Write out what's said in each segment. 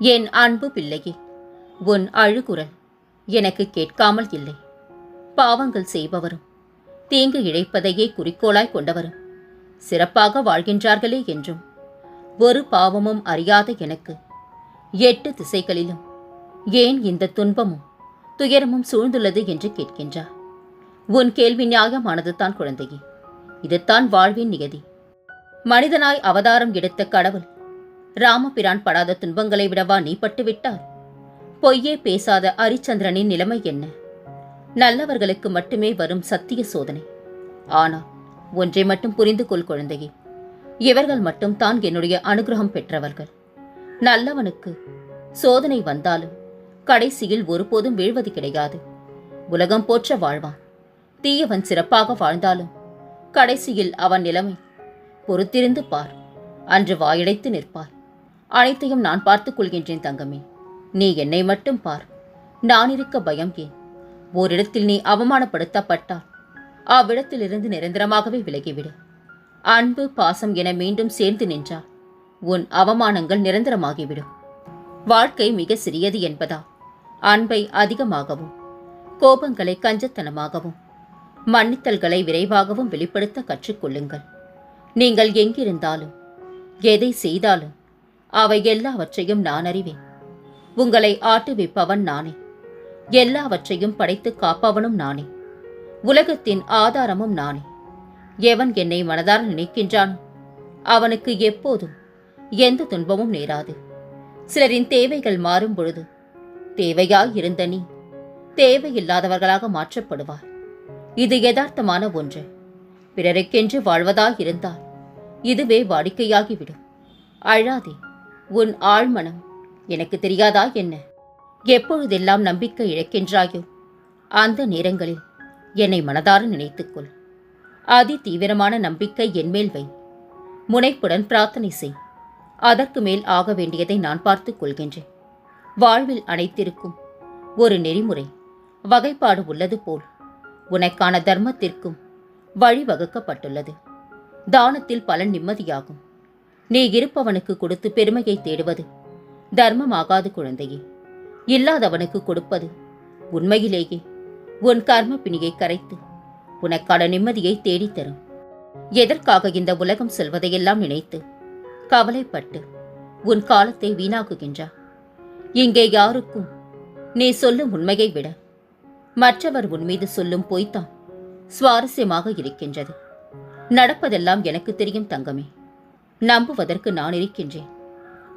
என் அன்பு பிள்ளையே உன் அழுகுரல் எனக்கு கேட்காமல் இல்லை. பாவங்கள் செய்பவரும் தீங்கு இழைப்பதையே குறிக்கோளாய் கொண்டவரும் சிறப்பாக வாழ்கின்றார்களே என்றும் ஒரு பாவமும் அறியாத எனக்கு எட்டு திசைகளிலும் ஏன் இந்த துன்பமும் துயரமும் சூழ்ந்துள்ளது என்று கேட்கின்றார். உன் கேள்வி நியாயமானது தான் குழந்தையே இதுதான் வாழ்வின் நியதி. மனிதனாய் அவதாரம் எடுத்த கடவுள் ராமபிரான் படாத துன்பங்களை விடவா நீ பட்டுவிட்டார் பொய்யே பேசாத அரிச்சந்திரனின் நிலைமை என்ன? நல்லவர்களுக்கு மட்டுமே வரும் சத்திய சோதனை. ஆனால் ஒன்றை மட்டும் புரிந்து கொள் குழந்தையே. இவர்கள் மட்டும் தான் என்னுடைய அனுகிரகம் பெற்றவர்கள். நல்லவனுக்கு சோதனை வந்தாலும் கடைசியில் ஒருபோதும் வீழ்வது கிடையாது. உலகம் போற்ற வாழ்வான். தீயவன் சிறப்பாக வாழ்ந்தாலும் கடைசியில் அவன் நிலைமை பொறுத்திருந்து பார். அன்று வாயடைத்து நிற்பார். அனைத்தையும் நான் பார்த்துக் கொள்கின்றேன் தங்கமே. நீ என்னை மட்டும் பார். நான் இருக்க பயம் ஏன்? ஓரிடத்தில் நீ அவமானப்படுத்தப்பட்டால் அவ்விடத்திலிருந்து நிரந்தரமாகவே விலகிவிடு. அன்பு பாசம் என மீண்டும் சேர்ந்து நின்றால் உன் அவமானங்கள் நிரந்தரமாகிவிடும். வாழ்க்கை மிக சிறியது என்பதா? அன்பை அதிகமாகவும் கோபங்களை கஞ்சத்தனமாகவும் மன்னித்தல்களை விரைவாகவும் வெளிப்படுத்த கற்றுக்கொள்ளுங்கள் நீங்கள் எங்கிருந்தாலும் எதை செய்தாலும் அவை எல்லாவற்றையும் நான் அறிவேன். உங்களை ஆட்டுவிப்பவன் நானே. எல்லாவற்றையும் படைத்து காப்பவனும் நானே. உலகத்தின் ஆதாரமும் நானே. எவன் என்னை மனதார நினைக்கின்றான் அவனுக்கு எப்போதும் எந்த துன்பமும் நேராது. சிலரின் தேவைகள் மாறும் பொழுது தேவையாய் இருந்த நீ தேவையில்லாதவர்களாக மாற்றப்படுவார் இது யதார்த்தமான ஒன்று. பிறருக்கென்று வாழ்வதாய் இருந்தால் இதுவே வாடிக்கையாகிவிடும். அழாதே. உன் ஆழ்மனம் எனக்கு தெரியாதா என்ன? எப்பொழுதெல்லாம் நம்பிக்கை இழக்கின்றாயோ அந்த நேரங்களில் என்னை மனதார நினைத்துக்கொள். அதி தீவிரமான நம்பிக்கை என்மேல் வை. முனைப்புடன் பிரார்த்தனை செய். அதற்கு மேல் ஆக வேண்டியதை நான் பார்த்துக் கொள்கின்றேன். வாழ்வில் அனைத்திற்கும் ஒரு நெறிமுறை வகைப்பாடு உள்ளது போல் உனக்கான தர்மத்திற்கும் வழிவகுக்கப்பட்டுள்ளது. தானத்தில் பலன் நிம்மதியாகும். நீ இருப்பவனுக்கு கொடுத்து பெருமையை தேடுவது. தர்மமாகாது குழந்தையே. இல்லாதவனுக்கு கொடுப்பது. உண்மையிலேயே உன் கர்ம பிணியை கரைத்து உனக்கான நிம்மதியை தேடித் தரும் எதற்காக இந்த உலகம் செல்வதையெல்லாம் நினைத்து கவலைப்பட்டு உன் காலத்தை வீணாக்குகின்றா? இங்கே யாருக்கும் நீ சொல்லும் உண்மையை விட மற்றவர் உன் மீது சொல்லும் பொய்த்தான் சுவாரஸ்யமாக இருக்கின்றது. நடப்பதெல்லாம் எனக்கு தெரியும் தங்கமே. நம்புவதற்கு நான் இருக்கின்றேன்.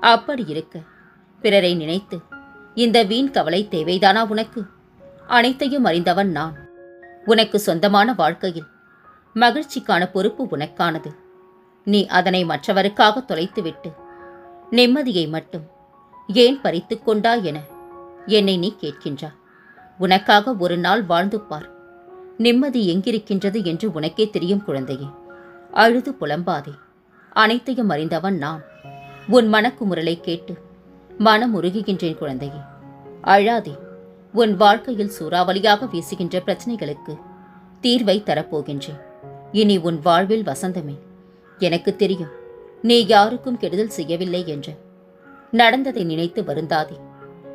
அப்படி இருக்க பிறரை நினைத்து இந்த வீண் கவலை தேவைதானா உனக்கு? அனைத்தையும் அறிந்தவன் நான். உனக்கு சொந்தமான வாழ்க்கையில் மகிழ்ச்சிக்கான பொறுப்பு உனக்கானது. நீ அதனை மற்றவருக்காக தொலைத்துவிட்டு நிம்மதியை மட்டும் ஏன் பறித்து கொண்டாய் என என்னை நீ கேட்கின்றா உனக்காக ஒரு நாள் வாழ்ந்து பார். நிம்மதி எங்கிருக்கின்றது என்று உனக்கே தெரியும் குழந்தையே. அழுது புலம்பாதே. அனைத்தையும் அறிந்தவன் நான். உன் மனக்குமுறலை கேட்டு மனம் உருகுகின்றேன் குழந்தையே. அழாதே உன் வாழ்க்கையில் சூறாவளியாக வீசுகின்ற பிரச்சனைகளுக்கு தீர்வை தரப்போகின்றேன். இனி உன் வாழ்வில் வசந்தமே. எனக்கு தெரியும் நீ யாருக்கும் கெடுதல் செய்யவில்லை என்று. நடந்ததை நினைத்து வருந்தாதே.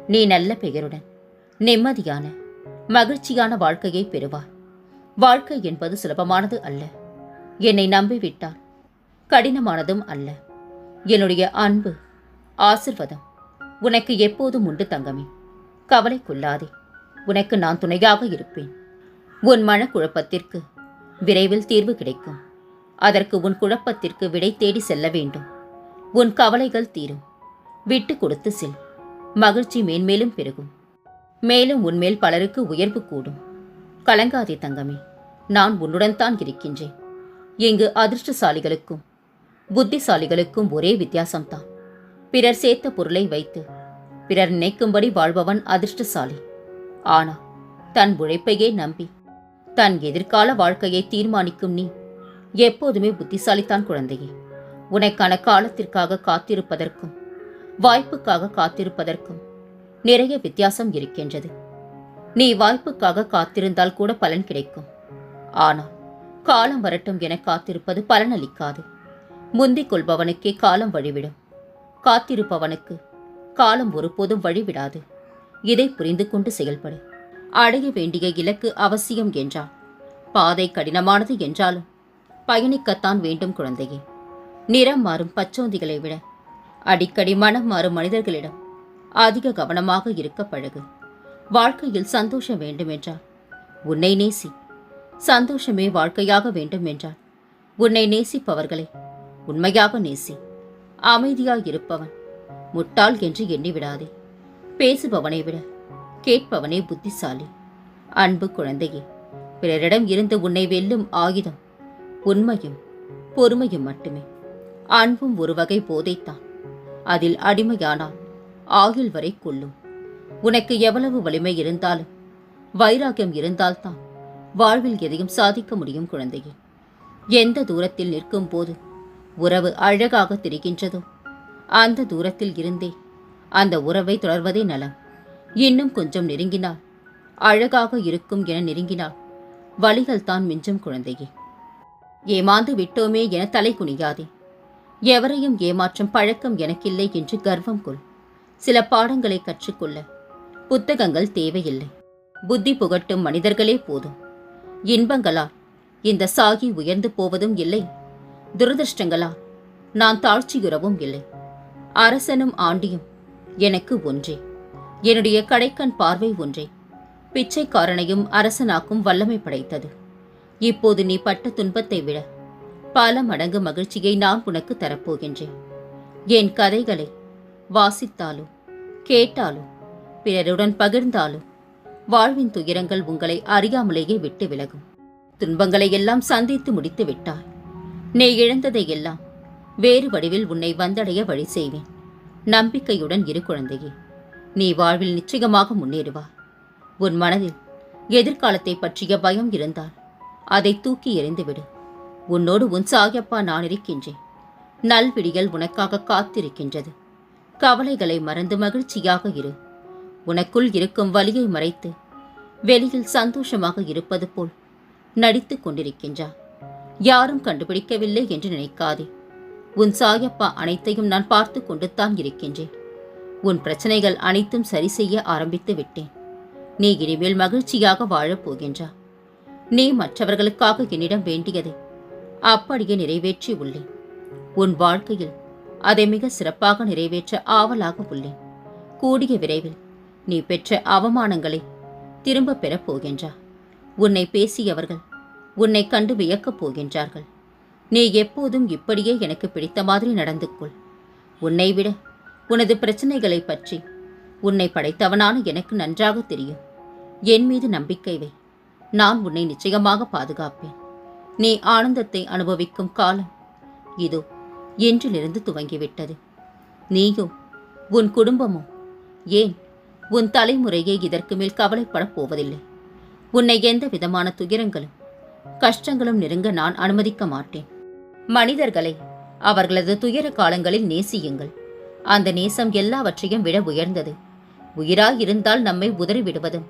நீ நல்ல பெயருடன் நிம்மதியான மகிழ்ச்சியான வாழ்க்கையை பெறுவார் வாழ்க்கை என்பது சுலபமானது அல்ல. என்னை நம்பிவிட்டால் கடினமானதும் அல்ல. என்னுடைய அன்பு ஆசிர்வாதம் உனக்கு எப்போதும் உண்டு தங்கமே. கவலை கொள்ளாதே. உனக்கு நான் துணையாக இருப்பேன். உன் மனக்குழப்பத்திற்கு விரைவில் தீர்வு கிடைக்கும். அதற்கு உன் குழப்பத்திற்கு விடை தேடி செல்ல வேண்டும். உன் கவலைகள் தீரும். விட்டு கொடுத்து செல். மகிழ்ச்சி மேன்மேலும் பெருகும். மேலும் உன்மேல் பலருக்கு உயர்வு கூடும். கலங்காதே தங்கமே. நான் உன்னுடன் தான் இருக்கின்றேன். இங்கு அதிர்ஷ்டசாலிகளுக்கும் புத்திசாலிகளுக்கும் ஒரே வித்தியாசம்தான். பிறர் சேர்த்த பொருளை வைத்து பிறர் நினைக்கும்படி வாழ்பவன் அதிர்ஷ்டசாலி. ஆனா தன் உழைப்பையே நம்பி தன் எதிர்கால வாழ்க்கையை தீர்மானிக்கும் நீ எப்போதுமே புத்திசாலித்தான் குழந்தையே. உனக்கான காலத்திற்காக காத்திருப்பதற்கும் வாய்ப்புக்காக காத்திருப்பதற்கும் நிறைய வித்தியாசம் இருக்கின்றது. நீ வாய்ப்புக்காக காத்திருந்தால் கூட பலன் கிடைக்கும். ஆனால் காலம் வரட்டும் என காத்திருப்பது பலனளிக்காது. முந்திக் கொள்பவனுக்கே காலம் வழிவிடும். காத்திருப்பவனுக்கு காலம் ஒருபோதும் வழிவிடாது. இதை புரிந்து கொண்டு செயல்படு. அடைய வேண்டிய இலக்கு அவசியம் என்றான். பாதை கடினமானது என்றாலும் பயணிக்கத்தான் வேண்டும் குழந்தையே. நிறம் மாறும் பச்சோந்திகளை விட அடிக்கடி மனம் மாறும் மனிதர்களிடம் அதிக கவனமாக இருக்க பழகு. வாழ்க்கையில் சந்தோஷம் வேண்டுமென்றால் உன்னை நேசி. சந்தோஷமே வாழ்க்கையாக வேண்டும் என்றால் உன்னை நேசிப்பவர்களை உண்மையாக நேசி. அமைதியாய் இருப்பவன் முட்டாள் என்று எண்ணிவிடாதே. பேசுபவனை விட கேட்பவனே புத்திசாலி. அன்பு குழந்தையே பிறரிடம் இருந்து உன்னை வெல்லும் ஆயுதம் உண்மையும் பொறுமையும் மட்டுமே. அன்பும் ஒரு வகை போதைத்தான். அதில் அடிமையானால் ஆயுள் வரை கொள்ளும். உனக்கு எவ்வளவு வலிமை இருந்தாலும் வைராகியம் இருந்தால்தான் வாழ்வில் எதையும் சாதிக்க முடியும் குழந்தையே. எந்த தூரத்தில் நிற்கும் போது உறவு அழகாக தெரிகின்றதோ. அந்த தூரத்தில் இருந்தே அந்த உறவை தொடர்வதே நலம். இன்னும் கொஞ்சம் நெருங்கினால் அழகாக இருக்கும் என நெருங்கினால் வழிகள் தான் மிஞ்சும் குழந்தையே. ஏமாந்து விட்டோமே என தலை குனியாதே. எவரையும் ஏமாற்றும் பழக்கம் எனக்கில்லை என்று கர்வம் கொள். சில பாடங்களை கற்றுக்கொள்ள புத்தகங்கள் தேவையில்லை. புத்தி புகட்டும் மனிதர்களே போதும். இன்பங்களால் இந்த சாகி உயர்ந்து போவதும் இல்லை. துரதிருஷ்டங்களா? நான் தாழ்ச்சியுறவும் இல்லை. அரசனும் ஆண்டியும் எனக்கு ஒன்றே. என்னுடைய கடைக்கண் பார்வை ஒன்றே. பிச்சைக்காரனையும் அரசனாக்கும் வல்லமை படைத்தது. இப்போது நீ பட்ட துன்பத்தை விட பல மடங்கு மகிழ்ச்சியை நான் உனக்கு தரப்போகின்றேன். என் கதைகளை வாசித்தாலும் கேட்டாலும் பிறருடன் பகிர்ந்தாலும் வாழ்வின் துயரங்கள் உங்களை அறியாமலேயே விட்டு விலகும். துன்பங்களை எல்லாம் சந்தித்து முடித்து விட்டாய். நீ இழந்ததை எல்லாம் வேறு வடிவில் உன்னை வந்தடைய வழி செய்வேன். நம்பிக்கையுடன் இரு குழந்தையே நீ வாழ்வில் நிச்சயமாக முன்னேறுவா. உன் மனதில் எதிர்காலத்தை பற்றிய பயம் இருந்தால் அதை தூக்கி எறிந்துவிடு. உன்னோடு உன் சாயப்பா நான் இருக்கின்றேன். நல்விடிகள் உனக்காக காத்திருக்கின்றது. கவலைகளை மறந்து மகிழ்ச்சியாக இரு. உனக்குள் இருக்கும் வலியை மறைத்து வெளியில் சந்தோஷமாக இருப்பது போல் நடித்துக் கொண்டிருக்கின்றார் யாரும் கண்டுபிடிக்கவில்லை என்று நினைக்காதே. உன் சாயப்பா அனைத்தையும் நான் பார்த்து கொண்டுத்தான் இருக்கின்றேன். உன் பிரச்சனைகள் அனைத்தும் சரி செய்ய ஆரம்பித்து விட்டேன். நீ இனிமேல் மகிழ்ச்சியாக வாழப் போகின்றா. நீ மற்றவர்களுக்காக என்னிடம் வேண்டியதை அப்படியே நிறைவேற்றி உள்ளேன். உன் வாழ்க்கையில் அதை மிக சிறப்பாக நிறைவேற்ற ஆவலாக உள்ளேன். கூடிய விரைவில் நீ பெற்ற அவமானங்களை திரும்ப பெறப் போகின்றா. உன்னை பேசியவர்கள் உன்னை கண்டு வியக்கப் போகின்றார்கள். நீ எப்போதும் இப்படியே எனக்கு பிடித்த மாதிரி நடந்து கொள். உன்னை விட உனது பிரச்சனைகளை பற்றி உன்னை படைத்தவனான எனக்கு நன்றாக தெரியும். என் மீது நம்பிக்கை வை. நான் உன்னை நிச்சயமாக பாதுகாப்பேன். நீ ஆனந்தத்தை அனுபவிக்கும் காலம் இதோ இன்றிலிருந்து துவங்கிவிட்டது. நீயோ உன் குடும்பமோ ஏன் உன் தலைமுறையே இதற்கு மேல் கவலைப்படப் போவதில்லை? உன்னை எந்த விதமான துயரங்களும் கஷ்டங்களும் நெருங்க நான் அனுமதிக்க மாட்டேன். மனிதர்களை அவர்களது துயர காலங்களில் நேசியுங்கள். அந்த நேசம் எல்லாவற்றையும் விட உயர்ந்தது. உயிராய் இருந்தால் நம்மை உதறிவிடுவதும்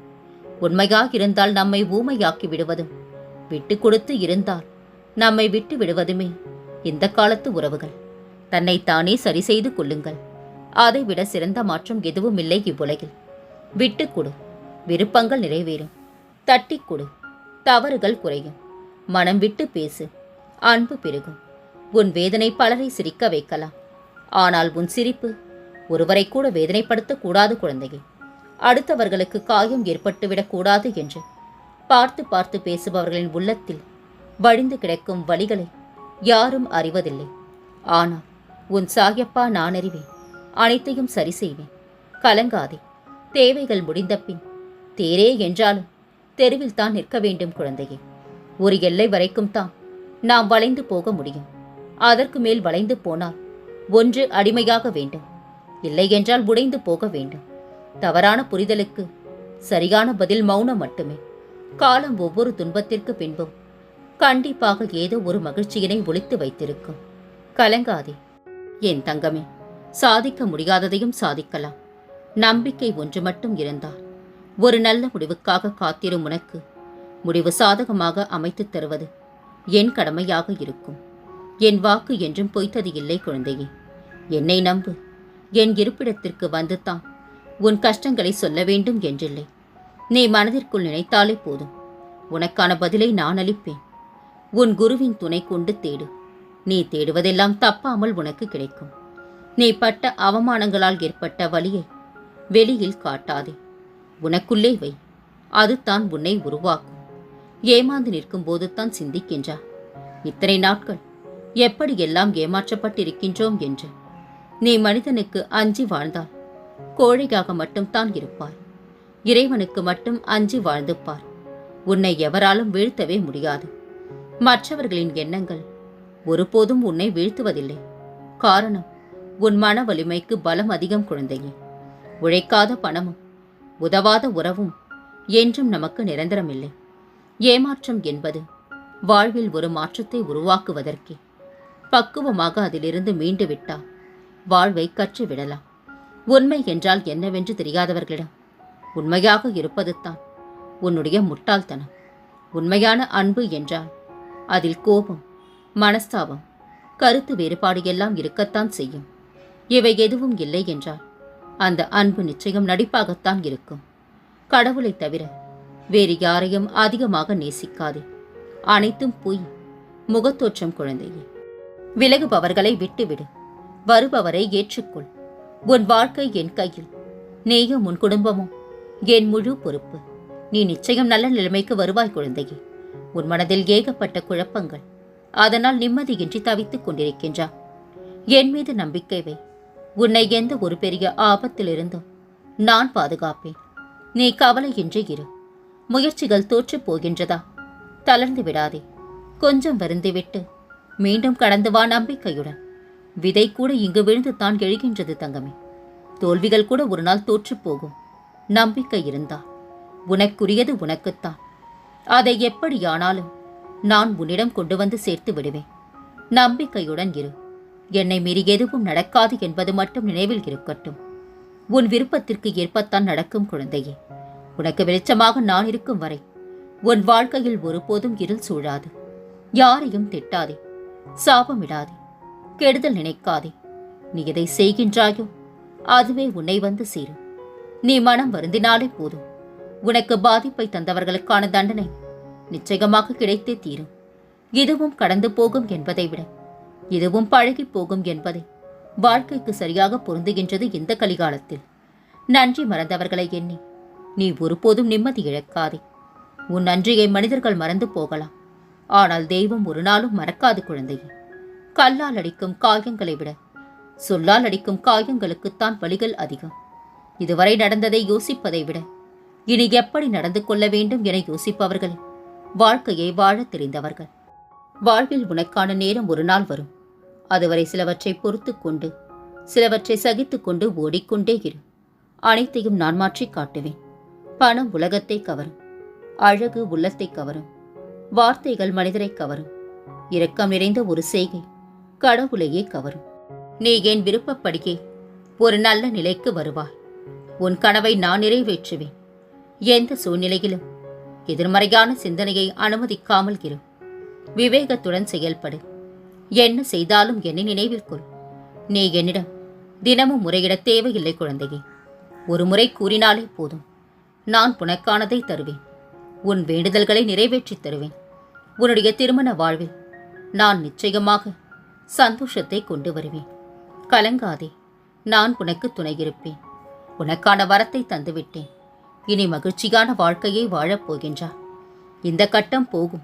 உண்மையாக இருந்தால் நம்மை ஊமையாக்கி விடுவதும் விட்டு கொடுத்து இருந்தால் நம்மை விட்டு விடுவதுமே இந்த காலத்து உறவுகள். தன்னை தானே சரி செய்து கொள்ளுங்கள். அதைவிட சிறந்த மாற்றம் எதுவும் இல்லை இவ்வுலகில். விட்டு கொடு. விருப்பங்கள் நிறைவேறும். தட்டி கொடு. தவறுகள் குறையும். மனம் விட்டு பேசு. அன்பு பெருகும். உன் வேதனை பலரை சிரிக்க வைக்கலாம். ஆனால் உன் சிரிப்பு ஒருவரை கூட வேதனைப்படுத்தக் கூடாது குழந்தையே. அடுத்தவர்களுக்கு காயம் ஏற்பட்டுவிடக்கூடாது என்று பார்த்து பார்த்து பேசுபவர்களின் உள்ளத்தில் வழிந்து கிடக்கும் வழிகளை யாரும் அறிவதில்லை. ஆனால் உன் சாயப்பா நான் அறிவேன் அனைத்தையும் சரி செய்வேன். கலங்காதே. தேவைகள் முடிந்த பின் தேரே என்றாலும் தெருவில் தான் நிற்க வேண்டும் குழந்தையே. ஒரு எல்லை வரைக்கும் தான் நாம் வளைந்து போக முடியும். அதற்கு மேல் வளைந்து போனால் ஒன்று அடிமையாக வேண்டும். இல்லை என்றால் உடைந்து போக வேண்டும். தவறான புரிதலுக்கு சரியான பதில் மௌனம் மட்டுமே. காலம் ஒவ்வொரு துன்பத்திற்கு பின்பும் கண்டிப்பாக ஏதோ ஒரு மகிழ்ச்சியினை ஒழித்து வைத்திருக்கும். கலங்காதே. என் தங்கமே சாதிக்க முடியாததையும் சாதிக்கலாம். நம்பிக்கை ஒன்று மட்டும் இருந்தால் ஒரு நல்ல முடிவுக்காக காத்திரும் உனக்கு முடிவு சாதகமாக அமைத்துத் தருவது என் கடமையாக இருக்கும். என் வாக்கு என்றும் பொய்த்தது இல்லை குழந்தையே. என்னை நம்பு. என் இருப்பிடத்திற்கு வந்து தான் உன் கஷ்டங்களை சொல்ல வேண்டும் என்றில்லை. நீ மனதிற்குள் நினைத்தாலே போதும். உனக்கான பதிலை நான் அளிப்பேன். உன் குருவின் துணை கொண்டு தேடு. நீ தேடுவதெல்லாம் தப்பாமல் உனக்கு கிடைக்கும். நீ பட்ட அவமானங்களால் ஏற்பட்ட வழியை வெளியில் காட்டாதே. உனக்குள்ளே வை. அதுதான் உன்னை உருவாக்கும். ஏமாந்து நிற்கும் போதுதான் சிந்திக்கின்றா இத்தனை நாட்கள் எப்படி எல்லாம் ஏமாற்றப்பட்டிருக்கின்றோம் என்று. நீ மனிதனுக்கு அஞ்சி வாழ்ந்தால் கோழையாக மட்டும்தான் இருப்பார் இறைவனுக்கு மட்டும் அஞ்சி வாழ்ந்துப்பார். உன்னை எவராலும் வீழ்த்தவே முடியாது. மற்றவர்களின் எண்ணங்கள் ஒருபோதும் உன்னை வீழ்த்துவதில்லை. காரணம் உன் மன வலிமைக்கு பலம் அதிகம் குழந்தையே. உழைக்காத பணமும் உதவாத உறவும் என்றும் நமக்கு நிரந்தரமில்லை. ஏமாற்றம் என்பது வாழ்வில் ஒரு மாற்றத்தை உருவாக்குவதற்கே. பக்குவமாக அதிலிருந்து மீண்டு விட்டால் வாழ்வை கற்றுவிடலாம். உண்மை என்றால் என்னவென்று தெரியாதவர்களிடம் உண்மையாக இருப்பது தான் உன்னுடைய முட்டாள்தனம். உண்மையான அன்பு என்றால் அதில் கோபம் மனஸ்தாபம் கருத்து வேறுபாடு எல்லாம் இருக்கத்தான் செய்யும். இவை எதுவும் இல்லை என்றால் அந்த அன்பு நிச்சயம் நடிப்பாகத்தான் இருக்கும். கடவுளைத் தவிர வேறு யாரையும் அதிகமாக நேசிக்காதே. அனைத்தும் பொய். முகத்தோற்றம் குழந்தையே. விலகுபவர்களை விட்டுவிடு. வருபவரை ஏற்றுக்கொள். உன் வாழ்க்கை என் கையில். நீயும் உன் குடும்பமும். என் முழு பொறுப்பு. நீ நிச்சயம் நல்ல நிலைமைக்கு வருவாய் குழந்தையே. உன் மனதில் ஏகப்பட்ட குழப்பங்கள். அதனால் நிம்மதியின்றி தவித்துக் கொண்டிருக்கின்றா. என் மீது நம்பிக்கை வை. உன்னை எந்த ஒரு பெரிய ஆபத்திலிருந்தும் நான் பாதுகாப்பேன். நீ கவலையின்றி இரு. முயற்சிகள் தோற்றுப் போகின்றதா? தளர்ந்து விடாதே. கொஞ்சம் வருந்திவிட்டு மீண்டும் கடந்து வா நம்பிக்கையுடன். விதை கூட இங்கு விழுந்து தான் எழுகின்றது தங்கமே. தோல்விகள் கூட ஒரு நாள் தோற்றுப் போகும். நம்பிக்கை இருந்தா. உனக்குரியது உனக்குத்தான். அதை எப்படியானாலும் நான் உன்னிடம் கொண்டு வந்து சேர்த்து விடுவேன். நம்பிக்கையுடன் இரு. என்னை மீறி எதுவும் நடக்காது என்பது மட்டும் நினைவில் இருக்கட்டும். உன் விருப்பத்திற்கு ஏற்பத்தான் நடக்கும் குழந்தையே. உனக்கு வெளிச்சமாக நான் இருக்கும் வரை உன் வாழ்க்கையில் ஒருபோதும் இருள் சூழாது. யாரையும் திட்டாதே. சாபமிடாதே. கெடுதல் நினைக்காதே. நீ எதை செய்கின்றாயோ அதுவே உன்னை வந்து சேரும். நீ மனம் வருந்தினாலே போதும். உனக்கு பாதிப்பை தந்தவர்களுக்கான தண்டனை நிச்சயமாக கிடைத்தே தீரும். இதுவும் கடந்து போகும் என்பதை விட இதுவும் பழகி போகும் என்பதை வாழ்க்கைக்கு சரியாக பொருந்துகின்றது இந்த கலிகாலத்தில். நன்றி மறந்தவர்களை எண்ணி நீ ஒருபோதும் நிம்மதி இழக்காதே. உன் நன்றியை மனிதர்கள் மறந்து போகலாம். ஆனால் தெய்வம் ஒரு நாளும் மறக்காது குழந்தையே. கல்லால் அடிக்கும் காயங்களை விட சொல்லால் அடிக்கும் காயங்களுக்குத்தான் வலிகள் அதிகம். இதுவரை நடந்ததை யோசிப்பதை விட இனி எப்படி நடந்து கொள்ள வேண்டும் என யோசிப்பவர்கள் வாழ்க்கையை வாழத் தெரிந்தவர்கள். வாழ்வில் உனக்கான நேரம் ஒரு நாள் வரும். அதுவரை சிலவற்றை பொறுத்து கொண்டு சிலவற்றை சகித்துக் கொண்டு ஓடிக்கொண்டே இரு. அனைத்தையும் நான் மாற்றிக் காட்டுவேன். பணம் உலகத்தை கவரும். அழகு உள்ளத்தை கவரும். வார்த்தைகள் மனிதரை கவரும். இரக்கம் நிறைந்த ஒரு செய்கை கடவுளையே கவரும். நீ என் விருப்பப்படியே ஒரு நல்ல நிலைக்கு வருவாய். உன் கனவை நான் நிறைவேற்றுவேன். எந்த சூழ்நிலையிலும் எதிர்மறையான சிந்தனையை அனுமதிக்காமல் இரு. விவேகத்துடன் செயல்படு. என்ன செய்தாலும் என்னை நினைவில் கொள். நீ என்னிடம் தினமும் முறையிட தேவையில்லை குழந்தையே. ஒரு முறை கூறினாலே போதும். நான் உனக்கானதை தருவேன். உன் வேண்டுதல்களை நிறைவேற்றித் தருவேன். உன்னுடைய திருமண வாழ்வில் நான் நிச்சயமாக சந்தோஷத்தை கொண்டு வருவேன். கலங்காதே நான் உனக்கு துணையிருப்பேன். உனக்கான வரத்தை தந்துவிட்டேன். இனி மகிழ்ச்சியான வாழ்க்கையை வாழப் போகின்றா இந்த கட்டம் போகும்.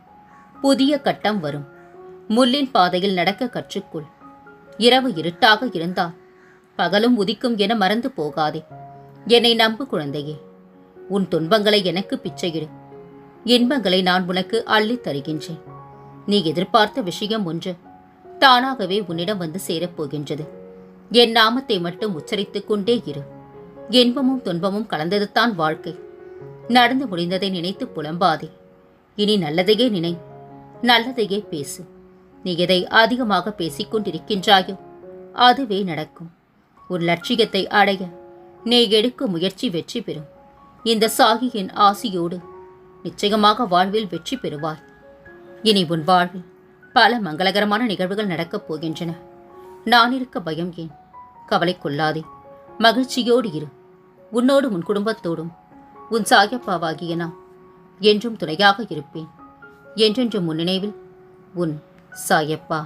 புதிய கட்டம் வரும். முள்ளின் பாதையில் நடக்க கற்றுக்கொள். இரவு இருட்டாக இருந்தால் பகலும் உதிக்கும் என மறந்து போகாதே. என்னை நம்பு குழந்தையே. உன் துன்பங்களை எனக்கு பிச்சையிடு. இன்பங்களை நான் உனக்கு அள்ளித் தருகின்றேன். நீ எதிர்பார்த்த விஷயம் ஒன்று தானாகவே உன்னிடம் வந்து சேரப்போகின்றது. என் நாமத்தை மட்டும் உச்சரித்துக் கொண்டே இரு. இன்பமும் துன்பமும் கலந்ததுதான் வாழ்க்கை. நடந்து முடிந்ததை நினைத்து புலம்பாதே. இனி நல்லதையே நினை நல்லதையே பேசு. நீ எதை அதிகமாக பேசிக் கொண்டிருக்கின்றாயோ அதுவே நடக்கும். உன் லட்சியத்தை அடைய நீ எடுக்கும் முயற்சி வெற்றி பெறும். இந்த சாகியின் ஆசியோடு நிச்சயமாக வாழ்வில் வெற்றி பெறுவாய் இனி உன் வாழ்வில் பல மங்களகரமான நிகழ்வுகள் நடக்கப் போகின்றன. நான் இருக்க பயம் ஏன்? கவலை கொள்ளாதே. மகிழ்ச்சியோடு இரு. உன்னோடு உன் குடும்பத்தோடும் உன் சாயப்பாவாகிய நான் என்றும் துணையாக இருப்பேன். என்றென்றும் உன் நினைவில் உன் சாயப்பா.